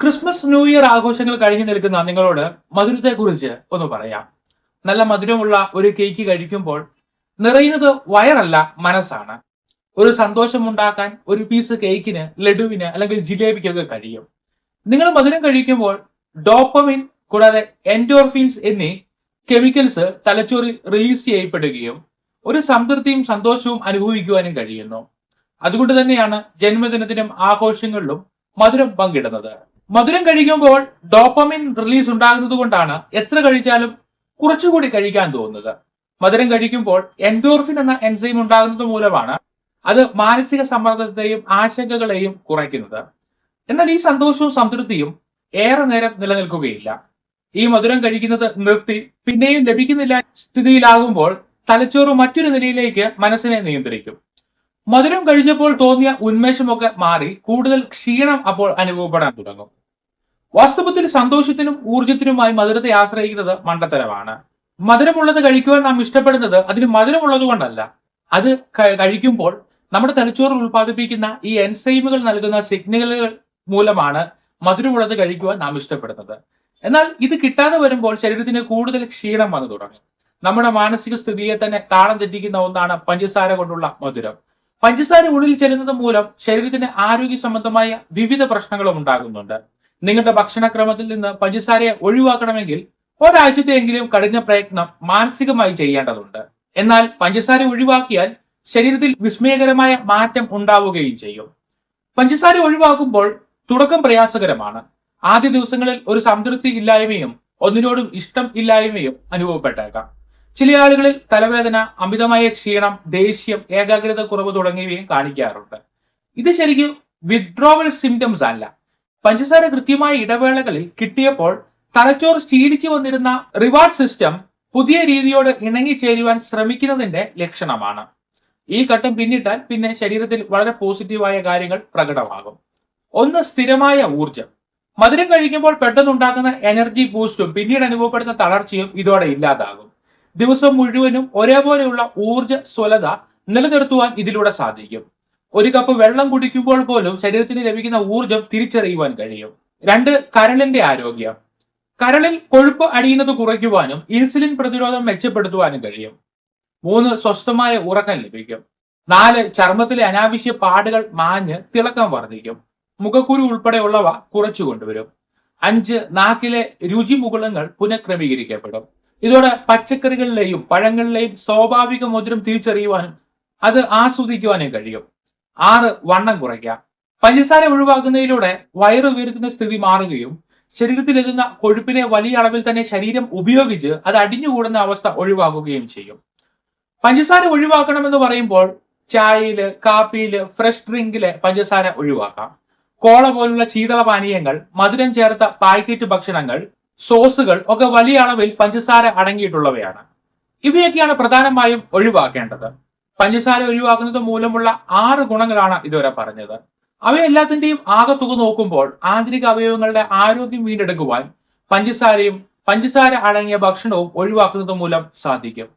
Christmas new year ആഘോഷങ്ങൾ കഴിഞ്ഞു നിൽക്കുന്ന നിങ്ങളോട് മധുരത്തെ കുറിച്ച് ഒന്ന് പറയാം. നല്ല മധുരമുള്ള ഒരു കേക്ക് കഴിക്കുമ്പോൾ നിറയുന്നത് വയറല്ല മനസ്സാണ്. ഒരു സന്തോഷമുണ്ടാക്കാൻ ഒരു പീസ് കേക്കിന് ലഡുവിന് അല്ലെങ്കിൽ ജിലേബിക്കൊക്കെ കഴിയും. നിങ്ങൾ മധുരം കഴിക്കുമ്പോൾ ഡോപ്പമിൻ കൂടാതെ എൻഡോർഫിൻസ് എന്നീ കെമിക്കൽസ് തലച്ചോറിൽ റിലീസ് ചെയ്യപ്പെടുകയും ഒരു സംതൃപ്തിയും സന്തോഷവും അനുഭവിക്കുവാനും കഴിയുന്നു. അതുകൊണ്ട് തന്നെയാണ് ജന്മദിനത്തിനും ആഘോഷങ്ങളിലും മധുരം പങ്കിടുന്നത്. മധുരം കഴിക്കുമ്പോൾ ഡോപ്പമിൻ റിലീസ് ഉണ്ടാകുന്നത് കൊണ്ടാണ് എത്ര കഴിച്ചാലും കുറച്ചുകൂടി കഴിക്കാൻ തോന്നുന്നത്. മധുരം കഴിക്കുമ്പോൾ എൻഡോർഫിൻ എന്ന എൻസൈം ഉണ്ടാകുന്നത് മൂലമാണ് അത് മാനസിക സമ്മർദ്ദത്തെയും ആശങ്കകളെയും കുറയ്ക്കുന്നത്. എന്നാൽ ഈ സന്തോഷവും സംതൃപ്തിയും ഏറെ നേരം നിലനിൽക്കുകയില്ല. ഈ മധുരം കഴിക്കുന്നത് നിർത്തി പിന്നെയും ലഭിക്കുന്നില്ല സ്ഥിതിയിലാകുമ്പോൾ തലച്ചോറ് മറ്റൊരു നിലയിലേക്ക് മനസ്സിനെ നിയന്ത്രിക്കും. മധുരം കഴിച്ചപ്പോൾ തോന്നിയ ഉന്മേഷമൊക്കെ മാറി കൂടുതൽ ക്ഷീണം അപ്പോൾ അനുഭവപ്പെടാൻ തുടങ്ങും. വാസ്തവത്തിൽ സന്തോഷത്തിനും ഊർജത്തിനുമായി മധുരത്തെ ആശ്രയിക്കുന്നത് മണ്ടത്തരമാണ്. മധുരമുള്ളത് കഴിക്കുവാൻ നാം ഇഷ്ടപ്പെടുന്നത് അതിന് മധുരമുള്ളത് കൊണ്ടല്ല അത് കഴിക്കുമ്പോൾ നമ്മുടെ തലച്ചോറിൽ ഉൽപ്പാദിപ്പിക്കുന്ന ഈ എൻസൈമുകൾ നൽകുന്ന സിഗ്നലുകൾ മൂലമാണ് മധുരമുള്ളത് കഴിക്കുവാൻ നാം ഇഷ്ടപ്പെടുന്നത്. എന്നാൽ ഇത് കിട്ടാതെ വരുമ്പോൾ ശരീരത്തിന് കൂടുതൽ ക്ഷീണം വന്നു തുടങ്ങി. നമ്മുടെ മാനസിക സ്ഥിതിയെ തന്നെ താളം തെറ്റിക്കുന്ന ഒന്നാണ് പഞ്ചസാര കൊണ്ടുള്ള മധുരം. പഞ്ചസാര ഉള്ളിൽ ചെല്ലുന്നത് മൂലം ശരീരത്തിന് ആരോഗ്യ സംബന്ധമായ വിവിധ പ്രശ്നങ്ങളും ഉണ്ടാകുന്നുണ്ട്. നിങ്ങളുടെ ഭക്ഷണക്രമത്തിൽ നിന്ന് പഞ്ചസാരയെ ഒഴിവാക്കണമെങ്കിൽ ഒരാഴ്ചത്തെയെങ്കിലും കഠിന പ്രയത്നം മാനസികമായി ചെയ്യേണ്ടതുണ്ട്. എന്നാൽ പഞ്ചസാര ഒഴിവാക്കിയാൽ ശരീരത്തിൽ വിസ്മയകരമായ മാറ്റം ഉണ്ടാവുകയും ചെയ്യും. പഞ്ചസാര ഒഴിവാക്കുമ്പോൾ തുടക്കം പ്രയാസകരമാണ്. ആദ്യ ദിവസങ്ങളിൽ ഒരു സംതൃപ്തി ഇല്ലായ്മയും ഒന്നിനോടും ഇഷ്ടം ഇല്ലായ്മയും അനുഭവപ്പെട്ടേക്കാം. ചില ആളുകളിൽ തലവേദന അമിതമായ ക്ഷീണം ദേഷ്യം ഏകാഗ്രത കുറവ് തുടങ്ങിയവയും കാണിക്കാറുണ്ട്. ഇത് ശരിക്കും വിത്ഡ്രോവൽ സിംറ്റംസ് അല്ല. പഞ്ചസാര കൃത്യമായ ഇടവേളകളിൽ കിട്ടിയപ്പോൾ തലച്ചോർ ശീലിച്ചു വന്നിരുന്ന റിവാർഡ് സിസ്റ്റം പുതിയ രീതിയോട് ഇണങ്ങിച്ചേരുവാൻ ശ്രമിക്കുന്നതിന്റെ ലക്ഷണമാണ്. ഈ ഘട്ടം പിന്നിട്ടാൽ പിന്നെ ശരീരത്തിൽ വളരെ പോസിറ്റീവായ കാര്യങ്ങൾ പ്രകടമാകും. ഒന്ന് സ്ഥിരമായ ഊർജം മധുരം കഴിക്കുമ്പോൾ പെട്ടെന്നുണ്ടാകുന്ന എനർജി ബൂസ്റ്റും പിന്നീട് അനുഭവപ്പെടുന്ന തളർച്ചയും ഇതോടെ ഇല്ലാതാകും. ദിവസം മുഴുവനും ഒരേപോലെയുള്ള ഊർജ സ്വലത നിലനിർത്തുവാൻ ഇതിലൂടെ സാധിക്കും. ഒരു കപ്പ് വെള്ളം കുടിക്കുമ്പോൾ പോലും ശരീരത്തിന് ലഭിക്കുന്ന ഊർജം തിരിച്ചറിയുവാൻ കഴിയും. രണ്ട് കരളിന്റെ ആരോഗ്യം. കരളിൽ കൊഴുപ്പ് അടിയുന്നത് കുറയ്ക്കുവാനും ഇൻസുലിൻ പ്രതിരോധം മെച്ചപ്പെടുത്തുവാനും കഴിയും. മൂന്ന് സ്വസ്ഥമായ ഉറക്കം ലഭിക്കും. നാല് ചർമ്മത്തിലെ അനാവശ്യ പാടുകൾ മാഞ്ഞ് തിളക്കം വർദ്ധിക്കും. മുഖക്കുരു ഉൾപ്പെടെയുള്ളവ കുറച്ചു കൊണ്ടുവരും. അഞ്ച് നാക്കിലെ രുചിമുകുളങ്ങൾ പുനഃക്രമീകരിക്കപ്പെടും. ഇതോടെ പച്ചക്കറികളിലെയും പഴങ്ങളിലെയും സ്വാഭാവിക മധുരം തിരിച്ചറിയുവാനും അത് ആസ്വദിക്കുവാനും കഴിയും. ആറ് വണ്ണം കുറയ്ക്കാം പഞ്ചസാര ഒഴിവാക്കുന്നതിലൂടെ വയറു വീർക്കുന്ന സ്ഥിതി മാറുകയും ശരീരത്തിലെത്തുന്ന കൊഴുപ്പിനെ വലിയ അളവിൽ തന്നെ ശരീരം ഉപയോഗിച്ച് അത് അടിഞ്ഞുകൂടുന്ന അവസ്ഥ ഒഴിവാക്കുകയും ചെയ്യും. പഞ്ചസാര ഒഴിവാക്കണമെന്ന് പറയുമ്പോൾ ചായയിൽ കാപ്പിയിൽ ഫ്രഷ് ഡ്രിങ്കിൽ പഞ്ചസാര ഒഴിവാക്കാം. കോള പോലുള്ള ശീതള പാനീയങ്ങൾ മധുരം ചേർത്ത പാക്കറ്റ് ഭക്ഷണങ്ങൾ സോസുകൾ ഒക്കെ വലിയ അളവിൽ പഞ്ചസാര അടങ്ങിയിട്ടുള്ളവയാണ്. ഇവയൊക്കെയാണ് പ്രധാനമായും ഒഴിവാക്കേണ്ടത്. പഞ്ചസാര ഒഴിവാക്കുന്നത് മൂലമുള്ള ആറ് ഗുണങ്ങളാണ് ഇതുവരെ പറഞ്ഞത്. അവയെല്ലാത്തിന്റെയും ആകെ തുക നോക്കുമ്പോൾ ആന്തരിക അവയവങ്ങളുടെ ആരോഗ്യം വീണ്ടെടുക്കുവാൻ പഞ്ചസാരയും പഞ്ചസാര അടങ്ങിയ ഭക്ഷണവും ഒഴിവാക്കുന്നത് മൂലം സാധിക്കും.